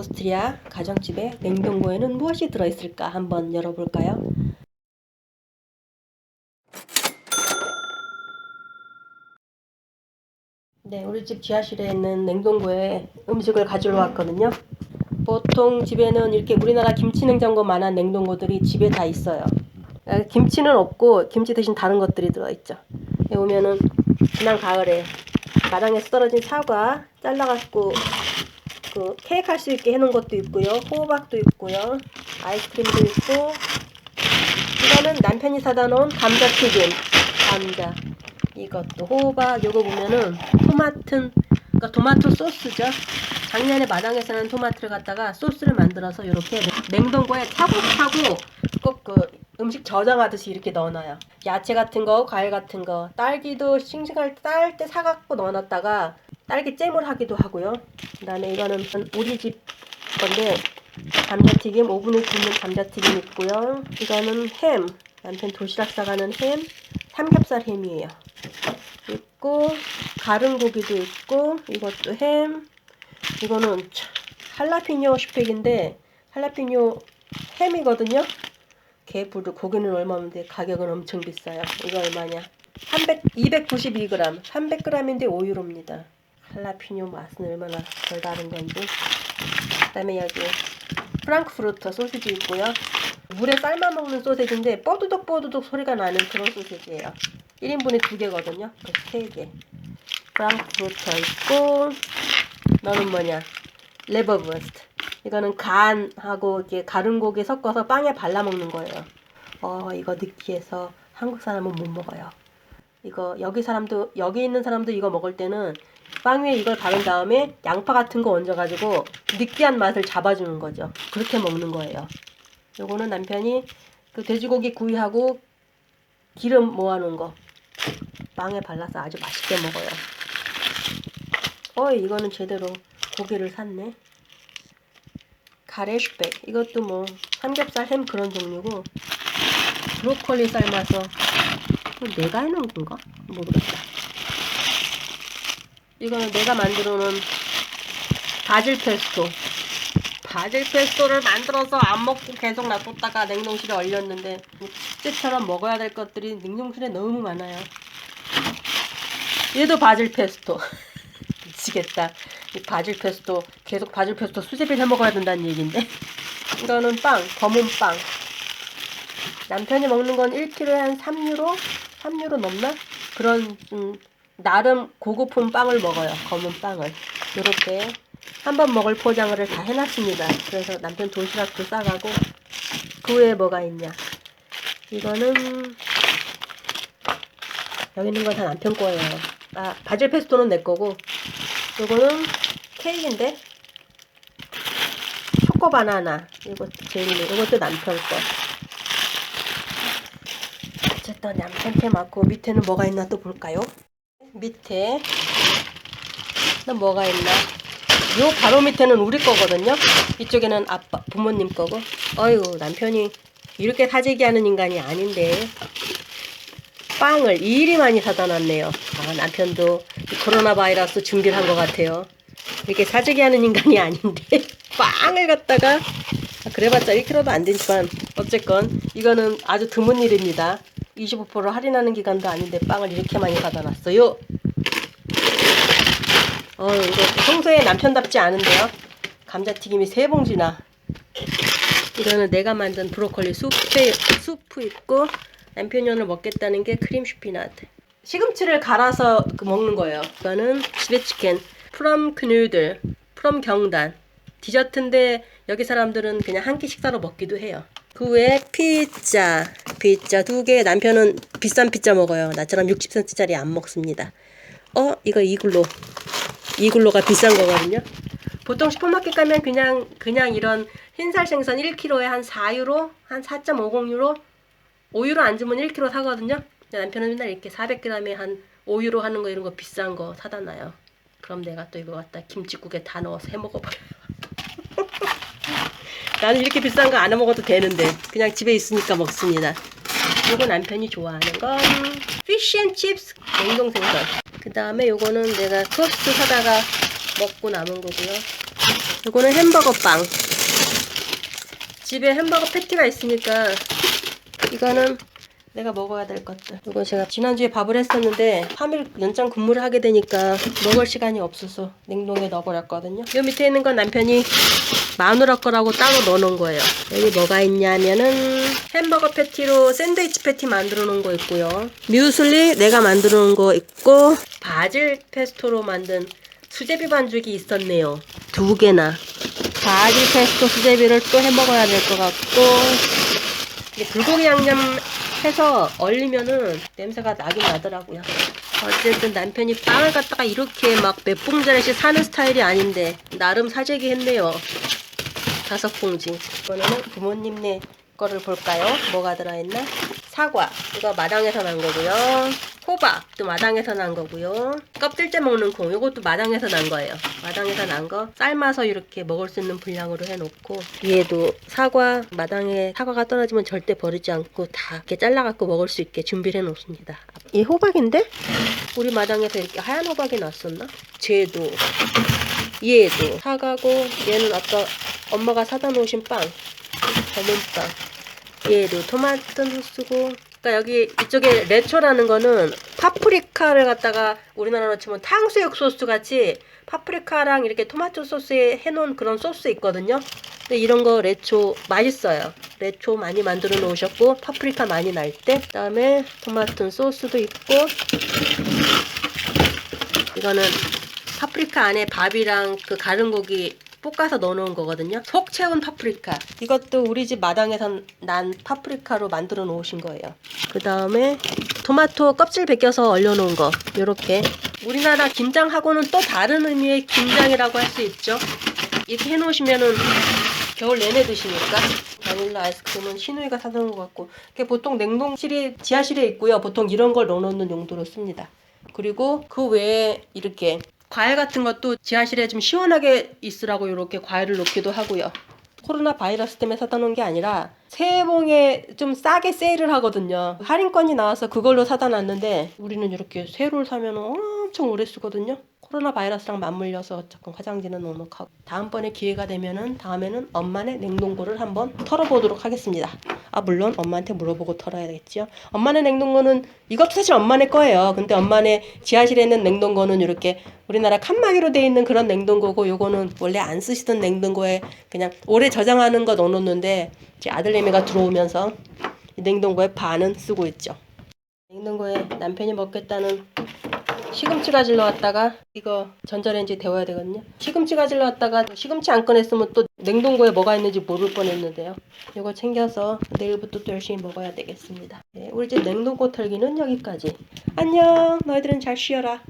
오스트리아 가정집의 냉동고에는 무엇이 들어있을까 한번 열어볼까요? 네, 우리 집 지하실에 있는 냉동고에 음식을 가지러 왔거든요. 보통 집에는 이렇게 우리나라 김치 냉장고만한 냉동고들이 집에 다 있어요. 아, 김치는 없고 김치 대신 다른 것들이 들어있죠. 여기 보면은 지난 가을에 마당에서 떨어진 사과 잘라갖고 그 케이크 할 수 있게 해놓은 것도 있고요. 호박도 있고요. 아이스크림도 있고 이거는 남편이 사다 놓은 감자튀김 감자 이것도 호박 요거 보면은 토마토 그러니까 토마토 소스죠. 작년에 마당에서는 토마토를 갖다가 소스를 만들어서 이렇게 냉동고에 차곡차곡 꼭 그 음식 저장하듯이 이렇게 넣어놔요. 야채 같은 거, 과일 같은 거, 딸기도 싱싱할 때딸때 사갖고 넣어놨다가 딸기 잼을 하기도 하고요. 그 다음에 이거는 우리 집 건데 감자튀김 오븐에 굽는 감자튀김 있고요. 이거는 햄 남편 도시락 싸가는 햄 삼겹살 햄이에요. 있고 가른 고기도 있고 이것도 햄 이거는 참, 할라피뇨 슈팩인데 할라피뇨 햄이거든요. 개불도 고기는 얼마인데 가격은 엄청 비싸요. 이거 얼마냐? 300, 292g, 300g인데 5유로입니다. 할라피뇨 맛은 얼마나 덜 다른 건지. 그다음에 여기 프랑크푸르터 소시지 있고요. 물에 삶아 먹는 소세지인데 뽀드득 뽀드득 소리가 나는 그런 소세지예요. 1인분에 두 개거든요. 그세 개. 프랑크푸르터 있고 너는 뭐냐? 레버버스트. 이거는 간하고 이렇게 가른 고기 섞어서 빵에 발라 먹는 거예요. 어, 이거 느끼해서 한국 사람은 못 먹어요. 이거 여기 사람도 여기 있는 사람도 이거 먹을 때는 빵 위에 이걸 바른 다음에 양파 같은 거 얹어가지고 느끼한 맛을 잡아주는 거죠. 그렇게 먹는 거예요. 요거는 남편이 그 돼지고기 구이하고 기름 모아놓은 거 빵에 발라서 아주 맛있게 먹어요. 어, 이거는 제대로 고기를 샀네. 가래슈백 이것도 뭐 삼겹살 햄 그런 종류고 브로콜리 삶아서 내가 해놓은 건가? 모르겠다. 이거는 내가 만들어 놓은 바질 페스토. 바질 페스토를 만들어서 안 먹고 계속 놔뒀다가 냉동실에 얼렸는데 숙제처럼 먹어야 될 것들이 냉동실에 너무 많아요. 얘도 바질 페스토. 미치겠다. 이 바질 페스토 계속 바질 페스토 수제비를 해 먹어야 된다는 얘기인데. 이거는 빵, 검은 빵. 남편이 먹는 건 1kg에 한 3유로? 3유로 넘나? 그런 음, 나름 고급품 빵을 먹어요. 검은 빵을. 이렇게 한 번 먹을 포장을 다 해놨습니다. 그래서 남편 도시락도 싸가고 그 외에 뭐가 있냐? 이거는 여기 있는 건 다 남편 거예요. 아 바질 페스토는 내 거고 요거는 케이크인데 초코 바나나 이거 제일 이것도 남편 거. 어쨌든 남편테 맞고 밑에는 뭐가 있나 또 볼까요? 밑에 또 뭐가 있나? 요 바로 밑에는 우리 거거든요. 이쪽에는 아빠 부모님 거고. 어이구 남편이 이렇게 사재기 하는 인간이 아닌데 빵을 이리 많이 사다 놨네요. 아, 남편도 이 코로나 바이러스 준비를 한 것 같아요. 이렇게 사재기 하는 인간이 아닌데 빵을 갖다가 아, 그래봤자 1kg도 안 되지만 어쨌건 이거는 아주 드문 일입니다. 25% 할인하는 기간도 아닌데 빵을 이렇게 많이 사다 놨어요. 어, 이거 평소에 남편답지 않은데요. 감자튀김이 세 봉지나. 이거는 내가 만든 브로콜리 수프, 수프 있고 남편이 오늘 먹겠다는 게 크림 슈피나트. 시금치를 갈아서 그 먹는 거예요. 이거는 스위치캔, 프롬 그누들, 프롬 경단. 디저트인데 여기 사람들은 그냥 한 끼 식사로 먹기도 해요. 그 외에 피자, 피자 두 개. 남편은 비싼 피자 먹어요. 나처럼 60cm짜리 안 먹습니다. 어, 이거 이글로. 이글로가 비싼 거거든요. 보통 슈퍼마켓 가면 그냥 그냥 이런 흰살 생선 1kg에 한 4유로, 한 4.50유로, 5유로 안 주면 1kg 사거든요. 남편은 맨날 이렇게 400g에 한 5유로 하는 거 이런 거 비싼 거 사다 놔요. 그럼 내가 또 이거 갖다 김치국에 다 넣어서 해 먹어버려요. 나는 이렇게 비싼 거안해 먹어도 되는데 그냥 집에 있으니까 먹습니다. 이거 남편이 좋아하는 건 피쉬앤칩스 냉동 생선. 그 다음에 요거는 내가 토스트 사다가 먹고 남은 거고요. 이거는 햄버거 빵. 집에 햄버거 패티가 있으니까 이거는 내가 먹어야 될 것들. 이거 제가 지난주에 밥을 했었는데 3일 연장 근무를 하게 되니까 먹을 시간이 없어서 냉동에 넣어버렸거든요. 요 밑에 있는 건 남편이 마누라 거라고 따로 넣어놓은 거예요. 여기 뭐가 있냐면은 햄버거 패티로 샌드위치 패티 만들어 놓은 거 있고요. 뮤슬리 내가 만들어 놓은 거 있고 바질 페스토로 만든 수제비 반죽이 있었네요. 두 개나. 바질 페스토 수제비를 또 해 먹어야 될 것 같고 불고기 양념 해서 얼리면은 냄새가 나긴 나더라고요. 어쨌든 남편이 빵을 갖다가 이렇게 막 몇 봉지씩 사는 스타일이 아닌데 나름 사재기 했네요. 다섯 봉지. 이거는 부모님네 거를 볼까요? 뭐가 들어있나? 사과. 이거 마당에서 난 거고요. 호박. 또 마당에서 난 거고요. 껍질째 먹는 콩. 이것도 마당에서 난 거예요. 마당에서 난 거. 삶아서 이렇게 먹을 수 있는 분량으로 해놓고 얘도 사과. 마당에 사과가 떨어지면 절대 버리지 않고 다 이렇게 잘라갖고 먹을 수 있게 준비를 해놓습니다. 이 호박인데? 우리 마당에서 이렇게 하얀 호박이 났었나? 쟤도. 얘도 사과고 얘는 아까 엄마가 사다 놓으신 빵 검은 빵 얘도 토마토 소스고. 그러니까 여기 이쪽에 레초라는 거는 파프리카를 갖다가 우리나라로 치면 탕수육 소스 같이 파프리카랑 이렇게 토마토 소스에 해놓은 그런 소스 있거든요. 근데 이런 거 레초 맛있어요. 레초 많이 만들어 놓으셨고 파프리카 많이 날 때. 그다음에 토마토 소스도 있고. 이거는 파프리카 안에 밥이랑 그 가른 고기 볶아서 넣어놓은 거거든요. 속 채운 파프리카. 이것도 우리 집 마당에서 난 파프리카로 만들어 놓으신 거예요. 그 다음에 토마토 껍질 벗겨서 얼려놓은 거. 요렇게. 우리나라 김장하고는 또 다른 의미의 김장이라고 할 수 있죠. 이렇게 해놓으시면은 겨울 내내 드시니까. 바닐라 아이스크림은 신우이가 사다 놓은 것 같고. 이게 보통 냉동실이 지하실에 있고요. 보통 이런 걸 넣어놓는 용도로 씁니다. 그리고 그 외에 이렇게 과일 같은 것도 지하실에 좀 시원하게 있으라고 이렇게 과일을 놓기도 하고요. 코로나 바이러스 때문에 사다 놓은 게 아니라 새해봉에 좀 싸게 세일을 하거든요. 할인권이 나와서 그걸로 사다 놨는데 우리는 이렇게 새로를 사면 엄청 오래 쓰거든요. 코로나 바이러스랑 맞물려서 조금 화장지는 넉넉하고 다음번에 기회가 되면은 다음에는 엄마네 냉동고를 한번 털어보도록 하겠습니다. 아 물론 엄마한테 물어보고 털어야 되겠죠. 엄마네 냉동고는 이것도 사실 엄마네 거예요. 근데 엄마네 지하실에 있는 냉동고는 이렇게 우리나라 칸막이로 돼 있는 그런 냉동고고 요거는 원래 안 쓰시던 냉동고에 그냥 오래 저장하는 거 넣어놓는데 제 아들내미가 들어오면서 이 냉동고에 반은 쓰고 있죠. 냉동고에 남편이 먹겠다는 시금치 가지러 왔다가 이거 전자레인지 데워야 되거든요. 시금치 가지러 왔다가 시금치 안 꺼냈으면 또 냉동고에 뭐가 있는지 모를 뻔했는데요. 이거 챙겨서 내일부터 또 열심히 먹어야 되겠습니다. 네, 우리 집 냉동고 털기는 여기까지. 안녕. 너희들은 잘 쉬어라.